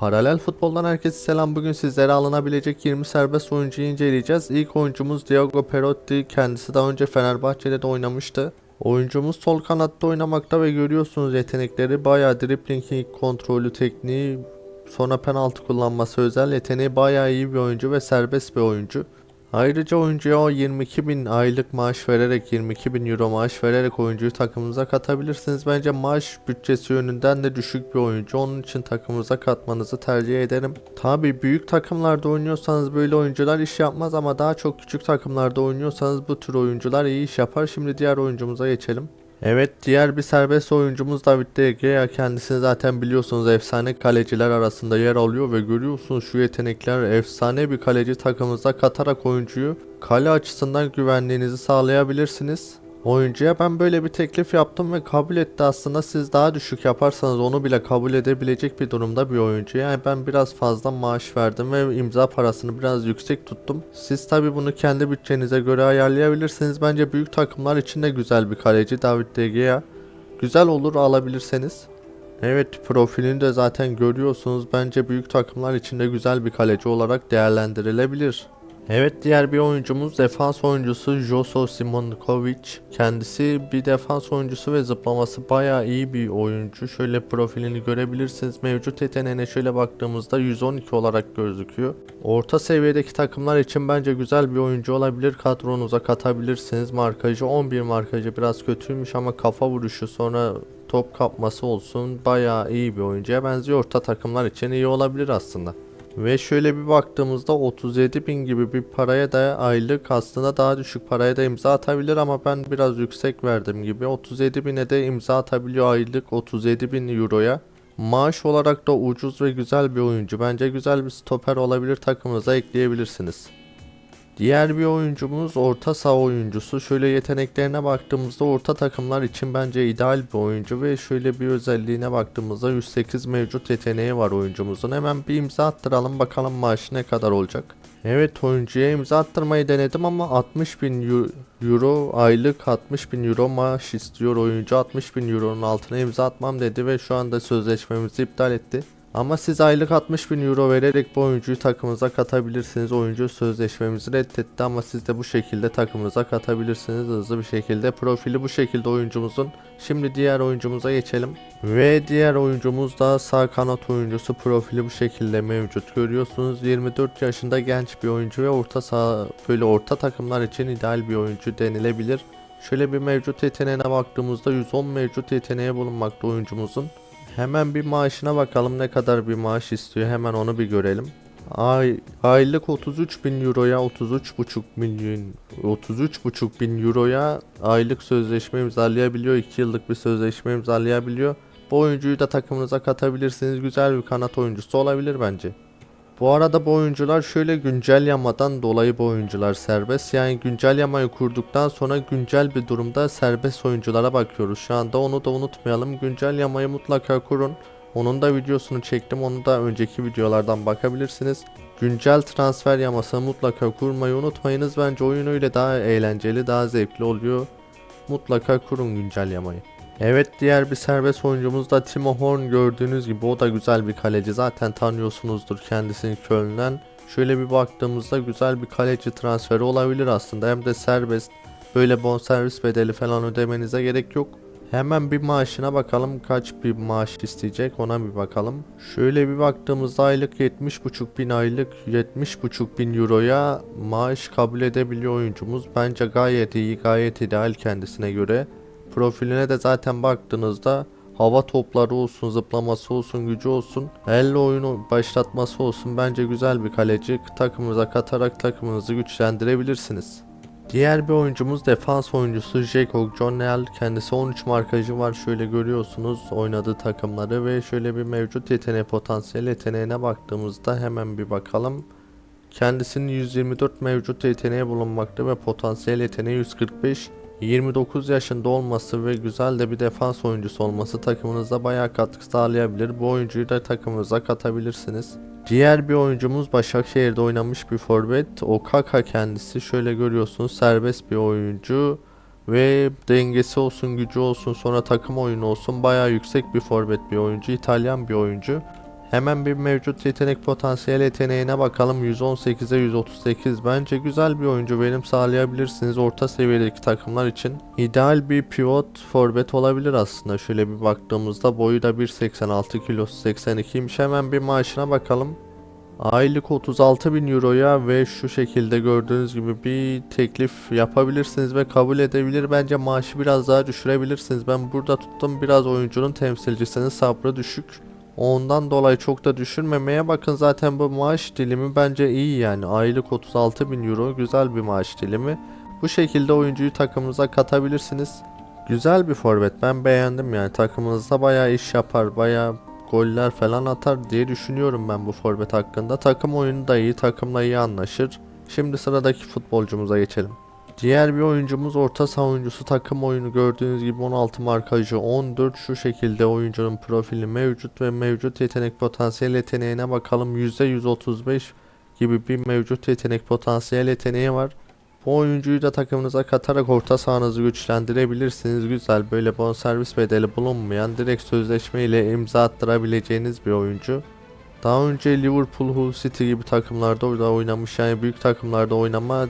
Paralel futboldan herkese selam. Bugün sizlere alınabilecek 20 serbest oyuncuyu inceleyeceğiz. İlk oyuncumuz Diego Perotti. Kendisi daha önce Fenerbahçe'de de oynamıştı. Oyuncumuz sol kanatta oynamakta ve görüyorsunuz yetenekleri bayağı dribbling kontrolü tekniği sonra penaltı kullanması özel yeteneği bayağı iyi bir oyuncu ve serbest bir oyuncu. Ayrıca oyuncuya o 22 bin aylık maaş vererek 22 bin euro maaş vererek oyuncuyu takımınıza katabilirsiniz. Bence maaş bütçesi yönünden de düşük bir oyuncu. Onun için takımınıza katmanızı tercih ederim. Tabi büyük takımlarda oynuyorsanız böyle oyuncular iş yapmaz ama daha çok küçük takımlarda oynuyorsanız bu tür oyuncular iyi iş yapar. Şimdi diğer oyuncumuza geçelim. Evet diğer bir serbest oyuncumuz David De Gea kendisini zaten biliyorsunuz efsane kaleciler arasında yer alıyor ve görüyorsunuz şu yetenekler efsane bir kaleci takımınıza katarak oyuncuyu kale açısından güvenliğinizi sağlayabilirsiniz. Oyuncuya ben böyle bir teklif yaptım ve kabul etti aslında siz daha düşük yaparsanız onu bile kabul edebilecek bir durumda bir oyuncu. Yani ben biraz fazla maaş verdim ve imza parasını biraz yüksek tuttum. Siz tabi bunu kendi bütçenize göre ayarlayabilirsiniz. Bence büyük takımlar için de güzel bir kaleci David De Gea. Güzel olur alabilirseniz. Evet profilini de zaten görüyorsunuz. Bence büyük takımlar için de güzel bir kaleci olarak değerlendirilebilir. Evet diğer bir oyuncumuz defans oyuncusu Joso Simonkovic. Kendisi bir defans oyuncusu ve zıplaması bayağı iyi bir oyuncu. Şöyle profilini görebilirsiniz. Mevcut yeteneğine şöyle baktığımızda 112 olarak gözüküyor. Orta seviyedeki takımlar için bence güzel bir oyuncu olabilir. Kadronuza katabilirsiniz. Markajı 11 markajı biraz kötüymüş ama kafa vuruşu sonra top kapması olsun bayağı iyi bir oyuncuya benziyor. Orta takımlar için iyi olabilir aslında. Ve şöyle bir baktığımızda 37 bin gibi bir paraya da aylık aslında daha düşük paraya da imza atabilir ama ben biraz yüksek verdim gibi 37 bine de imza atabiliyor aylık 37 bin euroya. Maaş olarak da ucuz ve güzel bir oyuncu. Bence güzel bir stoper olabilir takımınıza ekleyebilirsiniz. Diğer bir oyuncumuz orta saha oyuncusu. Şöyle yeteneklerine baktığımızda orta takımlar için bence ideal bir oyuncu ve şöyle bir özelliğine baktığımızda 108 mevcut yeteneği var oyuncumuzun. Hemen bir imza attıralım bakalım maaşı ne kadar olacak. Evet oyuncuya imza attırmayı denedim ama 60 bin euro aylık 60 bin euro maaş istiyor oyuncu 60 bin euronun altına imza atmam dedi ve şu anda sözleşmemizi iptal etti. Ama siz aylık 60 bin euro vererek bu oyuncuyu takımınıza katabilirsiniz. Oyuncu sözleşmemizi reddetti ama siz de bu şekilde takımınıza katabilirsiniz hızlı bir şekilde. Profili bu şekilde oyuncumuzun. Şimdi diğer oyuncumuza geçelim. Ve diğer oyuncumuz da sağ kanat oyuncusu. Profili bu şekilde mevcut. Görüyorsunuz 24 yaşında genç bir oyuncu ve orta saha böyle orta takımlar için ideal bir oyuncu denilebilir. Şöyle bir mevcut yeteneğine baktığımızda 110 mevcut yeteneği bulunmakta oyuncumuzun. Hemen bir maaşına bakalım ne kadar bir maaş istiyor hemen onu bir görelim. Ay, aylık 33 bin euroya 33,5 milyon 33,5 bin euroya aylık sözleşme imzalayabiliyor 2 yıllık bir sözleşme imzalayabiliyor. Bu oyuncuyu da takımınıza katabilirsiniz güzel bir kanat oyuncusu olabilir bence. Bu arada bu oyuncular şöyle güncel yamadan dolayı bu oyuncular serbest. Yani güncel yamayı kurduktan sonra güncel bir durumda serbest oyunculara bakıyoruz. Şu anda onu da unutmayalım. Güncel yamayı mutlaka kurun. Onun da videosunu çektim. Onu da önceki videolardan bakabilirsiniz. Güncel transfer yamasını mutlaka kurmayı unutmayınız. Bence oyun öyle daha eğlenceli, daha zevkli oluyor. Mutlaka kurun güncel yamayı. Evet diğer bir serbest oyuncumuz da Timo Horn gördüğünüz gibi o da güzel bir kaleci zaten tanıyorsunuzdur kendisini Köln'den. Şöyle bir baktığımızda güzel bir kaleci transferi olabilir aslında hem de serbest böyle bonservis bedeli falan ödemenize gerek yok. Hemen bir maaşına bakalım kaç bir maaş isteyecek ona bir bakalım. Şöyle bir baktığımızda aylık 70,5 bin aylık 70,5 bin euroya maaş kabul edebiliyor oyuncumuz. Bence gayet iyi gayet ideal kendisine göre. Profiline de zaten baktığınızda hava topları olsun, zıplaması olsun, gücü olsun, elle oyunu başlatması olsun bence güzel bir kaleci. Takımınıza katarak takımınızı güçlendirebilirsiniz. Diğer bir oyuncumuz defans oyuncusu Jacob Jonel. Kendisi 13 markajı var. Şöyle görüyorsunuz oynadığı takımları ve şöyle bir mevcut yeteneği potansiyel yeteneğine baktığımızda hemen bir bakalım. Kendisinin 124 mevcut yeteneği bulunmakta ve potansiyel yeteneği 145. 29 yaşında olması ve güzel de bir defans oyuncusu olması takımınıza bayağı katkı sağlayabilir. Bu oyuncuyu da takımınıza katabilirsiniz. Diğer bir oyuncumuz Başakşehir'de oynamış bir forvet. Okaka kendisi şöyle görüyorsunuz serbest bir oyuncu ve dengesi olsun gücü olsun sonra takım oyunu olsun bayağı yüksek bir forvet bir oyuncu İtalyan bir oyuncu. Hemen bir mevcut yetenek potansiyel yeteneğine bakalım. 118'e 138 bence güzel bir oyuncu verim sağlayabilirsiniz orta seviyedeki takımlar için. İdeal bir pivot forvet olabilir aslında. Şöyle bir baktığımızda boyu da 1.86 kilosu 82'ymiş. Hemen bir maaşına bakalım. Aylık 36 bin euroya ve şu şekilde gördüğünüz gibi bir teklif yapabilirsiniz ve kabul edebilir. Bence maaşı biraz daha düşürebilirsiniz. Ben burada tuttum biraz oyuncunun temsilcisinin sabrı düşük. Ondan dolayı çok da düşürmemeye bakın zaten bu maaş dilimi bence iyi yani. Aylık 36 bin euro güzel bir maaş dilimi. Bu şekilde oyuncuyu takımınıza katabilirsiniz. Güzel bir forvet ben beğendim yani takımınızda bayağı iş yapar bayağı goller falan atar diye düşünüyorum ben bu forvet hakkında. Takım oyunu da iyi, takımla iyi anlaşır. Şimdi sıradaki futbolcumuza geçelim. Diğer bir oyuncumuz orta saha oyuncusu takım oyunu gördüğünüz gibi 16 markajı 14 şu şekilde oyuncunun profili mevcut ve mevcut yetenek potansiyel yeteneğine bakalım %135 gibi bir mevcut yetenek potansiyel yeteneği var. Bu oyuncuyu da takımınıza katarak orta sahanızı güçlendirebilirsiniz. Güzel böyle bonservis bedeli bulunmayan direkt sözleşme ile imza attırabileceğiniz bir oyuncu. Daha önce Liverpool, Hull City gibi takımlarda da oynamış yani büyük takımlarda oynama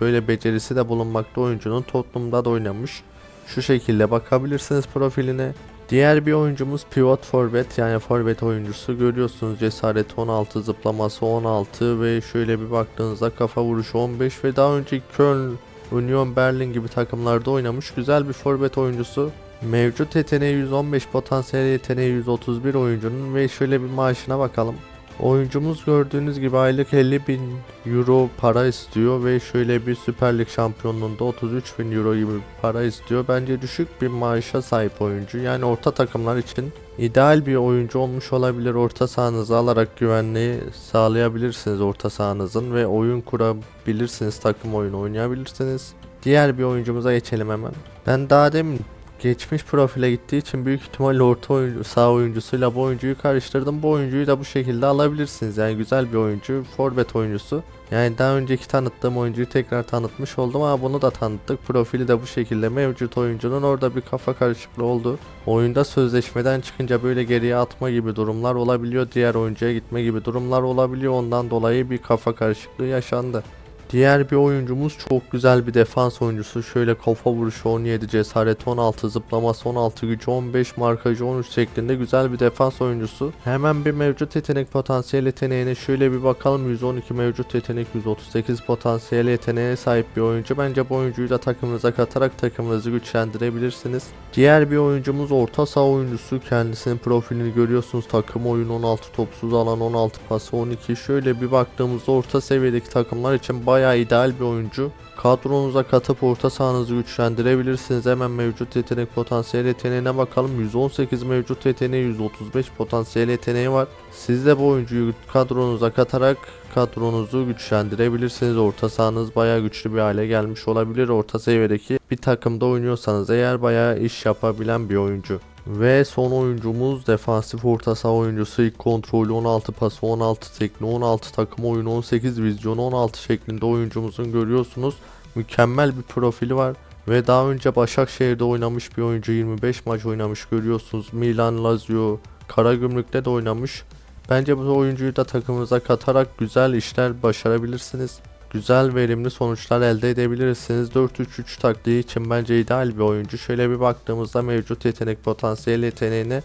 böyle becerisi de bulunmakta oyuncunun Tottenham'da da oynamış. Şu şekilde bakabilirsiniz profiline. Diğer bir oyuncumuz pivot forvet yani forvet oyuncusu görüyorsunuz cesareti 16 zıplaması 16 ve şöyle bir baktığınızda kafa vuruşu 15 ve daha önce Köln, Union Berlin gibi takımlarda oynamış güzel bir forvet oyuncusu. Mevcut yeteneği 115 potansiyel yeteneği 131 oyuncunun ve şöyle bir maaşına bakalım. Oyuncumuz gördüğünüz gibi aylık 50 bin euro para istiyor ve şöyle bir Süper Lig şampiyonluğunda 33 bin euro gibi para istiyor. Bence düşük bir maaşa sahip oyuncu. Yani orta takımlar için ideal bir oyuncu olmuş olabilir. Orta sahanızı alarak güvenliği sağlayabilirsiniz orta sahanızın ve oyun kurabilirsiniz. Takım oyunu oynayabilirsiniz. Diğer bir oyuncumuza geçelim hemen. Ben daha demin geçmiş profile gittiği için büyük ihtimalle orta oyuncu, sağ oyuncusuyla bu oyuncuyu karıştırdım. Bu oyuncuyu da bu şekilde alabilirsiniz. Yani güzel bir oyuncu, forvet oyuncusu. Yani daha önceki tanıttığım oyuncuyu tekrar tanıtmış oldum ama bunu da tanıttık. Profili de bu şekilde mevcut oyuncunun orada bir kafa karışıklığı oldu. Oyunda sözleşmeden çıkınca böyle geriye atma gibi durumlar olabiliyor. Diğer oyuncuya gitme gibi durumlar olabiliyor. Ondan dolayı bir kafa karışıklığı yaşandı. Diğer bir oyuncumuz çok güzel bir defans oyuncusu. Şöyle kafa vuruşu 17, cesaret 16, zıplaması 16, gücü 15, markajı 13 şeklinde güzel bir defans oyuncusu. Hemen bir mevcut yetenek potansiyel yeteneğine şöyle bir bakalım. 112 mevcut yetenek, 138 potansiyel yeteneğe sahip bir oyuncu. Bence bu oyuncuyu da takımınıza katarak takımınızı güçlendirebilirsiniz. Diğer bir oyuncumuz orta saha oyuncusu. Kendisinin profilini görüyorsunuz. Takım oyunu 16, topsuz alan 16, pası 12. Şöyle bir baktığımızda orta seviyedeki takımlar için bayağı bayağı ideal bir oyuncu. Kadronuza katıp orta sahanızı güçlendirebilirsiniz. Hemen mevcut yetenek potansiyel yeteneğine bakalım. 118 mevcut yeteneği, 135 potansiyel yeteneği var. Siz de bu oyuncuyu kadronuza katarak kadronuzu güçlendirebilirsiniz. Orta sahanız bayağı güçlü bir hale gelmiş olabilir. Orta seviyedeki bir takımda oynuyorsanız eğer bayağı iş yapabilen bir oyuncu. Ve son oyuncumuz defansif orta saha oyuncusu ilk kontrolü 16 pası 16 tekni 16 takım oyunu 18 vizyonu 16 şeklinde oyuncumuzun görüyorsunuz. Mükemmel bir profili var. Ve daha önce Başakşehir'de oynamış bir oyuncu 25 maç oynamış görüyorsunuz. Milan, Lazio, Karagümrük'te de oynamış. Bence bu oyuncuyu da takımınıza katarak güzel işler başarabilirsiniz. Güzel verimli sonuçlar elde edebilirsiniz. 4-3-3 taktiği için bence ideal bir oyuncu. Şöyle bir baktığımızda mevcut yetenek potansiyel yeteneğine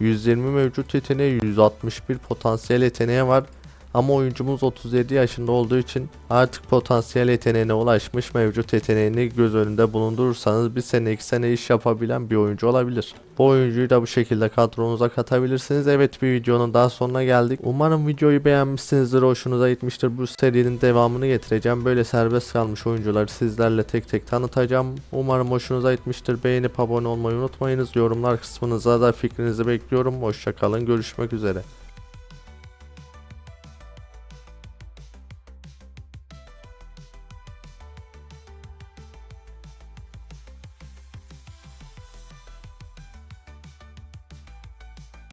120 mevcut yeteneği 161 potansiyel yeteneği var. Ama oyuncumuz 37 yaşında olduğu için artık potansiyel yeteneğine ulaşmış mevcut yeteneğini göz önünde bulundurursanız bir sene iki sene iş yapabilen bir oyuncu olabilir. Bu oyuncuyu da bu şekilde kadronuza katabilirsiniz. Evet bir videonun daha sonuna geldik. Umarım videoyu beğenmişsinizdir, hoşunuza gitmiştir. Bu serinin devamını getireceğim. Böyle serbest kalmış oyuncuları sizlerle tek tek tanıtacağım. Umarım hoşunuza gitmiştir. Beğenip abone olmayı unutmayınız. Yorumlar kısmınıza da fikrinizi bekliyorum. Hoşçakalın. Görüşmek üzere.